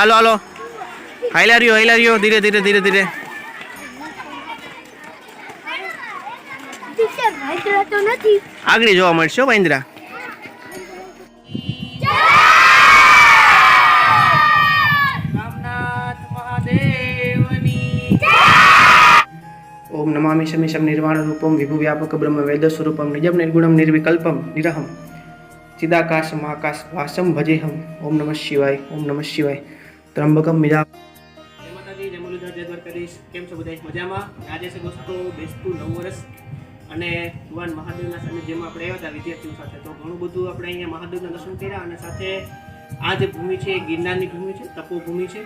હાલો હાલો. હાઈલા રહ્યો હાઈલા રહ્યો ધીરે ધીરે. ધીરે ધીરે આગળ જોવા મળશે હો મહેન્દ્રા. રામનાથ મહાદેવની ઓમ નમામિ શમિશમ નિર્વાણ રૂપમ વિભુ વ્યાપક બ્રહ્મ વેદ સ્વરૂપમ નિજમ નિર્ગુણમ નિર્વિકલ્પમ નિરહમ. ચિદાકાશ મહાકાશ વાસમ ભજેહમ. ઓમ નમઃ શિવાય ઓમ નમઃ શિવાય. ત્રંબકમ મિજા જય માતાજી કેમ છો બધા મજામાં? આજે છે બેસતું નવ વર્ષ. અને ભગવાન મહાદેવના સાનિધ્યમાં આપણે આવ્યા હતા વિદ્યાર્થીઓ સાથે. તો ઘણું બધું આપણે અહીંયા મહાદેવના દર્શન કર્યા અને સાથે આ જે ભૂમિ છે, એ ગિરનારની ભૂમિ છે, તપોભૂમિ છે,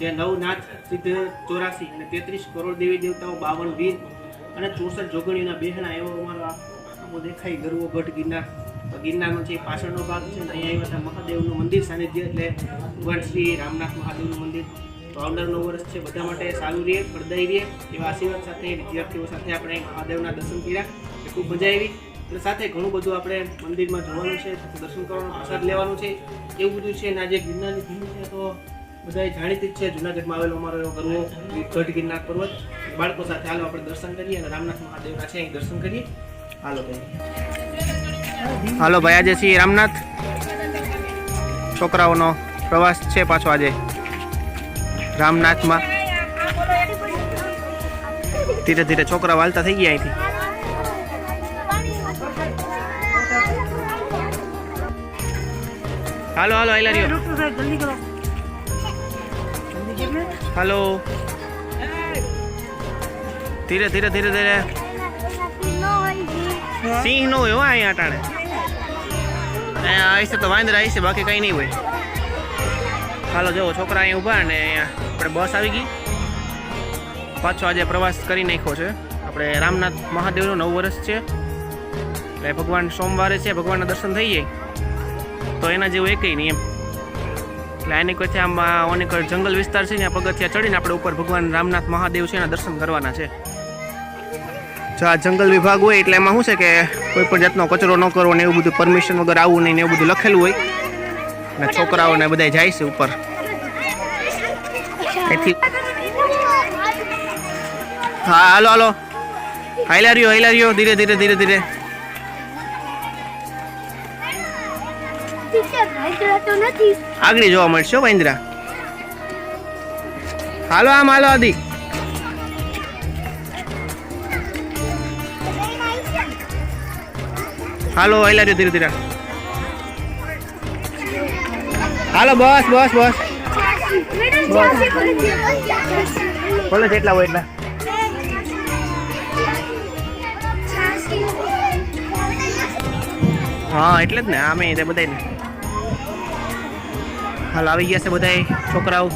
જે નવનાથ સિદ્ધ ચોરાસી અને તેત્રીસ કરોડ દેવી દેવતાઓ, બાવન વીર અને ચોસઠ જોગણીના બહેણા એવો અમારો દેખાય ગરવો ભટ્ટ ગિરનાર. ગિરનારનો એ પાછળનો ભાગ છે અને અહીંયા આવ્યા મહાદેવનું મંદિર સાનિધ્ય એટલે ભગવાન શ્રી રામનાથ મહાદેવનું મંદિર. તો આવનાર વર્ષ છે બધા માટે સારું રહે, ફળદાયી રહે, એવા આશીર્વાદ સાથે, વિદ્યાર્થીઓ સાથે આપણે મહાદેવના દર્શન કર્યા એ ખૂબ મજા આવી. અને સાથે ઘણું બધું આપણે મંદિરમાં જોવાનું છે દર્શન કરવાનું પ્રસાદ લેવાનું છે. એવું બધું છે અને આજે ગિરનારની ભૂમિ છે તો બધા જાણીતી જ છે, જુનાગઢમાં આવેલો અમારો એવો ગરવો, ગઢ ગિરનાર પર્વત. બાળકો સાથે હાલો આપણે દર્શન કરીએ અને રામનાથ મહાદેવના છે દર્શન કરીએ. હાલો ભાઈ. હાલો ભાઈ, આજે છીએ રામનાથ. છોકરાઓનો પ્રવાસ છે પાછો આજે રામનાથમાં. ધીરે ધીરે છોકરા વાલતા થઈ ગયા અહીંથી. હાલો હાલો આઈલા રહ્યો. હાલો. ધીરે ધીરે ધીરે ધીરે. સિંહ નો હોય અહીંયા અટાણે આવીશે તો વાંદરા આવીશ બાકી કંઈ નહીં હોય. હાલો જો છોકરા અહીંયા ઊભા ને અહીંયા આપણે બસ આવી ગઈ. પાછો આજે પ્રવાસ કરી નાખ્યો છે. આપણે રામનાથ મહાદેવનું નવ વર્ષ છે. એટલે ભગવાન સોમવારે છે, ભગવાનના દર્શન થઈ જાય. તો એના જેવું એકઈ નહીં એમ. એટલે આની કોઈ આમ ઓની જંગલ વિસ્તાર છે ને પગથિયા ચડીને આપણે ઉપર ભગવાન રામનાથ મહાદેવ છે એના દર્શન કરવાના છે. જો આ જંગલ વિભાગ હોય એટલે એમાં શું છે કે કોઈ પણ જાતનો કચરો ન કરવો ને એવું બધું પરમિશન વગર આવવું નહીં ને એવું બધું લખેલું હોય. અને છોકરાઓને બધા જાય છે ઉપર. એથી હા, હાલો હાલો. હાઈલા રહ્યો હાઈલા રહ્યો ધીરે ધીરે ધીરે ધીરે. આગળ જોવા મળશે મહેન્દ્રા હાલો આમ, હાલો આદિ. હાલો હાઈલા રહ્યો ધીરે ધીરે. હાલો, બસ બસ બસ. બોલો છે એટલા હોય એટલા હા, એટલે જ ને, આમે તે ને હાલ, આવી ગયા છે બધાય છોકરાઓ.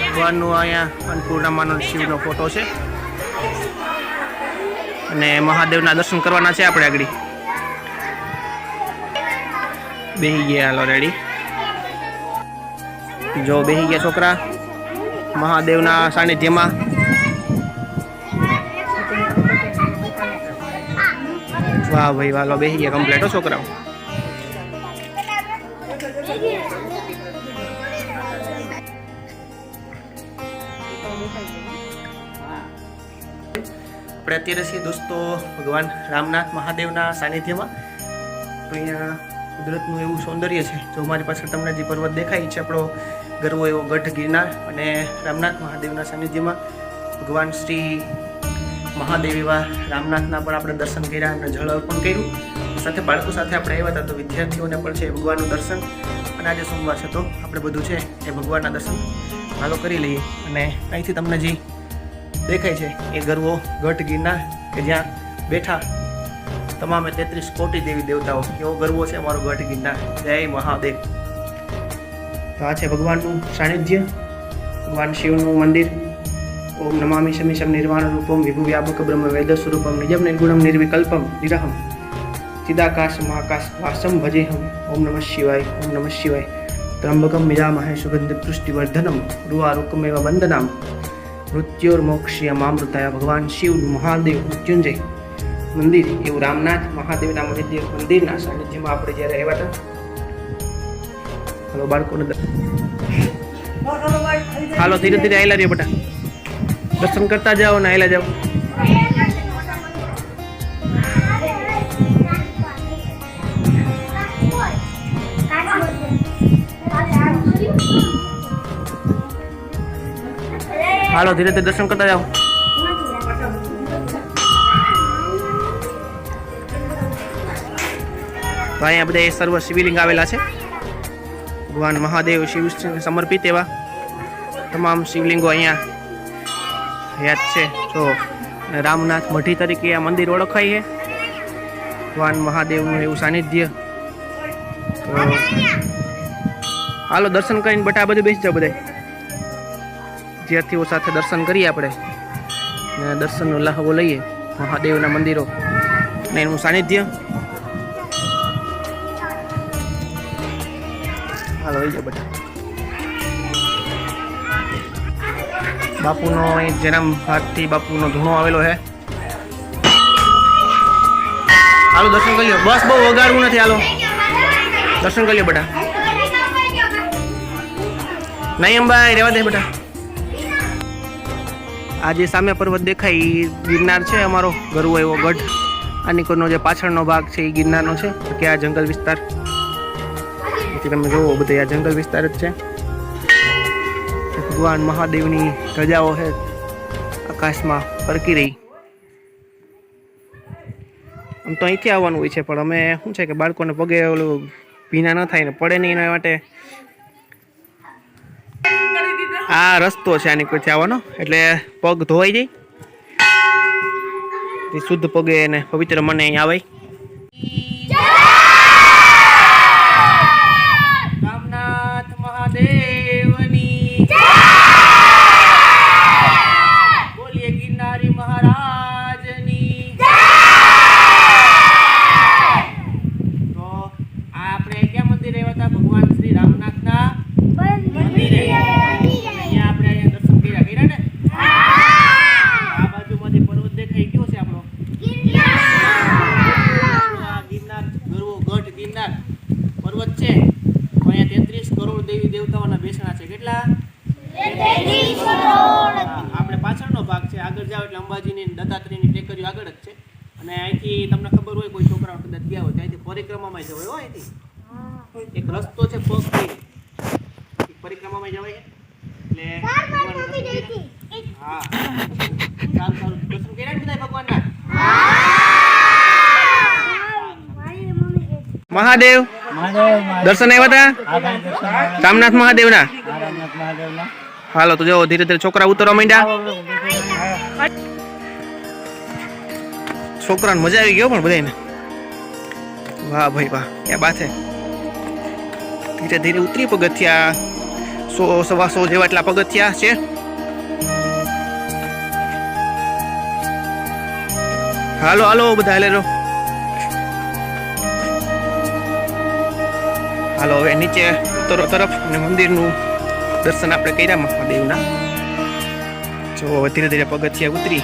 ભગવાનનું અહીંયા અન્નપૂર્ણામાનો શિવનો ફોટો છે. અને મહાદેવના દર્શન કરવાના છે આપણે આગળ. બેહી ગયા, હાલો રેડી જો બેહી ગયા છોકરા, મહાદેવના સાનિધ્યમાં. વાહ ભાઈ વાલો બેહી ગયા કમ્પ્લેટ હો, છોકરાઓ. આપણે અત્યારે છીએ દોસ્તો ભગવાન રામનાથ મહાદેવના સાનિધ્યમાં. તો અહીંયા કુદરતનું એવું સૌંદર્ય છે, જો મારી પાછળ તમને જે પર્વત દેખાય છે, આપણો ગરવો એવો ગઢ ગિરનાર અને રામનાથ મહાદેવના સાનિધ્યમાં ભગવાન શ્રી મહાદેવ એવા રામનાથના પણ આપણે દર્શન કર્યા અને જળ અર્પણ કર્યું. સાથે બાળકો સાથે આપણે આવ્યા હતા, તો વિદ્યાર્થીઓને પણ છે ભગવાનનું દર્શન. અને આજે સોમવાર છે, તો આપણે બધું છે એ ભગવાનના દર્શન. હાલો કરી લઈએ અને અહીંથી તમને જે દેખાય છે. એ ગરવો ગઢ ગિરનાર કે જ્યાં બેઠા તમામે તેત્રીસ કોટી દેવી દેવતાઓ. એવો ગરવો છે અમારો ગઢ ગિરનાર જય મહાદેવ. તો આ છે ભગવાનનું સાનિધ્ય. ભગવાન શિવનું મંદિર. ઓમ નમામિ શમિશમ નિર્વાણ રૂપમ વિભુ વ્યાપક બ્રહ્મ વેદ સ્વરૂપમ નિજમ નિર્ગુણમ નિર્વિકલ્પમ નિરહમ. ચિદાકાશ મહાકાશ વાસમ ભજેહમ. ઓમ નમઃ શિવાય, ઓમ નમઃ શિવાય. ત્રંબકમ મિજામહે સુગંધ પુષ્ટિવર્ધનમ રૂઆરુકમેવ વંદનામ. મૃત્યોર્મોક્ષીય મામૃતાય ભગવાન શિવ મહાદેવ મૃત્યુંજય. મંદિર એવું રામનાથ મહાદેવના મંદિર મંદિરના સાનિધ્યમાં આપણે જ્યારે આવ્યા હતા. હલો બાળકોને હાલો ધીરે ધીરે આયલા રહ્યો બેટા. દર્શન કરતા જાઓ ને આયલા જાઓ. હાલો, ધીરે ધીરે દર્શન કરતા જાઓ. તો અહીંયા બધા સર્વ શિવલિંગ આવેલા છે. ભગવાન મહાદેવ શિવ સમર્પિત એવા તમામ શિવલિંગો અહીંયા યાદ છે. તો રામનાથ મઢી તરીકે આ મંદિર ઓળખાય છે. ભગવાન મહાદેવનું એવું સાનિધ્ય. હાલો, દર્શન કરીને બટા બધું બેસી જાઓ બધા વિદ્યાર્થીઓ સાથે દર્શન કરીએ આપણે. ને દર્શનનો લહાવો લઈએ. મહાદેવના મંદિરો. ને એનું સાનિધ્ય. હાલો, આવી જાઓ બધા. બાપુનો જન્મ હાથથી બાપુનો ધૂણો આવેલો છે હાલો, દર્શન કરી લો બસ બહુ વગાડવું નથી, હાલો. દર્શન કરી લો બેટા નહીં અંબાઈ, રહેવા દે બેટા આ જે સામે પર્વત દેખાય એ ગિરનાર છે અમારો ગરવો એવો ગઢ. આ નીકોરનો જે પાછળનો ભાગ છે એ ગિરનારનો છે. કે આ જંગલ વિસ્તાર. પછી તમે જુઓ બધે આ જંગલ વિસ્તાર જ છે. ભગવાન મહાદેવની ધજાઓ છે આકાશમાં ફરકી રહી. આમ તો અહીંથી આવવાનું હોય છે, પણ અમે શું છે કે બાળકોને પગે ઓલું ભીના ન થાય ને પડે નહીં એના માટે. આ રસ્તો છે આની કોઈ આવવાનો? એટલે પગ ધોવાઈ જાય. શુદ્ધ પગે અને પવિત્ર મને અહીં આવે રામનાથ મહાદેવની બોલીએ ગિરનારી મહારાજની તો આ આપણે ક્યાં મંદિરે આવ્યા હતા ભગવાન શ્રી રામનાથના મંદિરે અહીંયા આપણે અહીંયા દર્શન કર્યા કર્યા ને આ બાજુમાંથી પર્વત દેખાઈ ગયો છે આપણો આ ગિરનાર ગરવો ગઢ ગિરનાર પર્વત છે. તો અહીંયા તેત્રીસ કરોડ દેવી દેવતાઓના બેસણા છે. કેટલા? આપણે પાછળનો ભાગ છે. આગળ જાઓ એટલે અંબાજીની દત્તાત્રેયની ટેકરીઓ આગળ જ છે. અને અહીંથી તમને ખબર હોય કોઈ છોકરાઓ કદાચ ગયા હોય તો પરિક્રમામાં જવાય હોય અહીંથી. એક રસ્તો છે પગથી પરિક્રમામાં જવાય એટલે? હા. સારું સારું દર્શન કર્યા બધા ભગવાનના? મહાદેવ. દર્શન આવ્યા હતા રામનાથ મહાદેવના? હાલો, તો જો ધીરે ધીરે છોકરા ઉતરવા માંડ્યા. છોકરાને મજા આવી ગયો પણ બધાને વાહ ભાઈ વાહ, ક્યાં બાત હે? ધીરે ધીરે ઉતરી પગથિયા. સો, સવા સો જેવા એટલા પગથિયા છે. હાલો હાલો, બધા હાલે રહો. હાલો, હવે નીચે ઉત્તરો તરફ અને મંદિરનું દર્શન આપણે કર્યા મહાદેવના. જો હવે ધીરે ધીરે પગથિયા ઉતરી.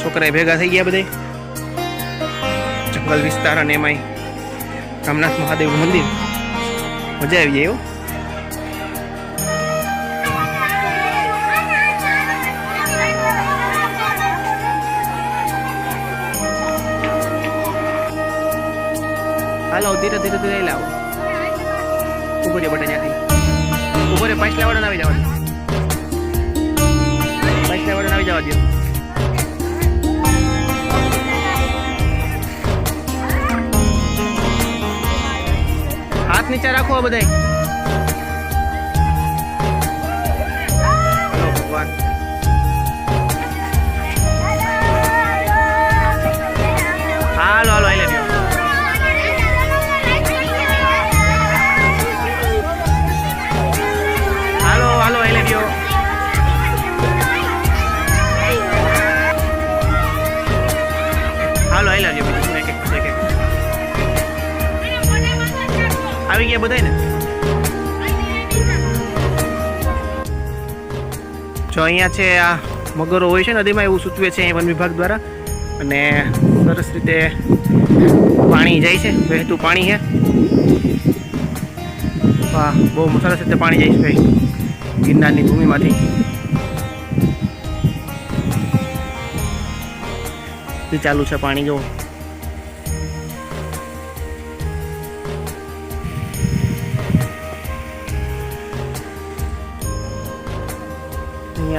છોકરાએ ભેગા થઈ ગયા બધે. જંગલ વિસ્તાર અને એમાંય રામનાથ મહાદેવનું મંદિર. મજા આવી જાય એવું હાલો, ધીરે ધીરે ધીરે લાવો. ઊભો રે બટા ત્યાંથી ઊભો રે પાછલા વાળા આવી જવા દે પાછલા વાળા આવી જવા દો હાથ નીચે રાખો આ આવી ગયા બધા ને જો અહીંયા છે આ મગરો હોય છે નદીમાં એવું સૂચવે છે વન વિભાગ દ્વારા. અને સરસ રીતે પાણી જાય છે, વહેતું પાણી છે. વાહ, બહુ સરસ રીતે પાણી જાય છે ભાઈ, ગિરનારની ભૂમિમાંથી. ચાલુ છે પાણી જો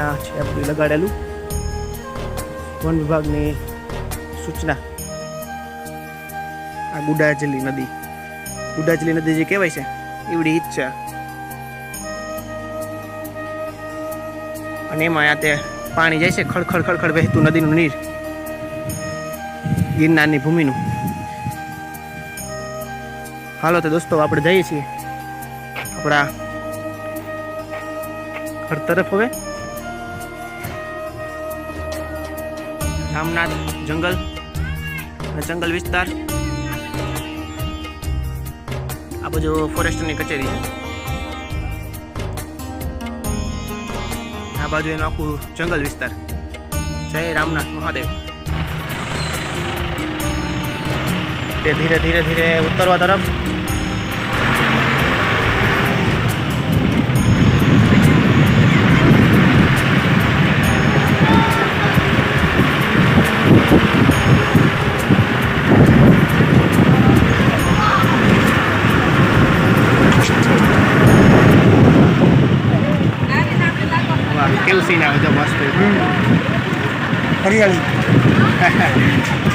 અહીંયા છે બધું લગાડેલું. વન વિભાગની સૂચના. આ ગુડાજલી નદી. ગુડાજલી નદી જે કહેવાય છે, એવડી હિત છે. અને એમાં ત્યાં પાણી જાય છે ખડખડ ખડખડ વહેતું નદીનું નીર. ગિરનારની ભૂમિનું. હાલો તો દોસ્તો, આપણે જઈએ છીએ. આપણા ઘર તરફ હવે. રામનાથ જંગલ જંગલ વિસ્તાર. આ બાજુ ફોરેસ્ટની કચેરી છે. આ બાજુ એનું આખું જંગલ વિસ્તાર. જય રામનાથ મહાદેવ. તે ધીરે ધીરે ધીરે ઉતરવા તરફ સીન આવે તો મસ્ત હરિયાળી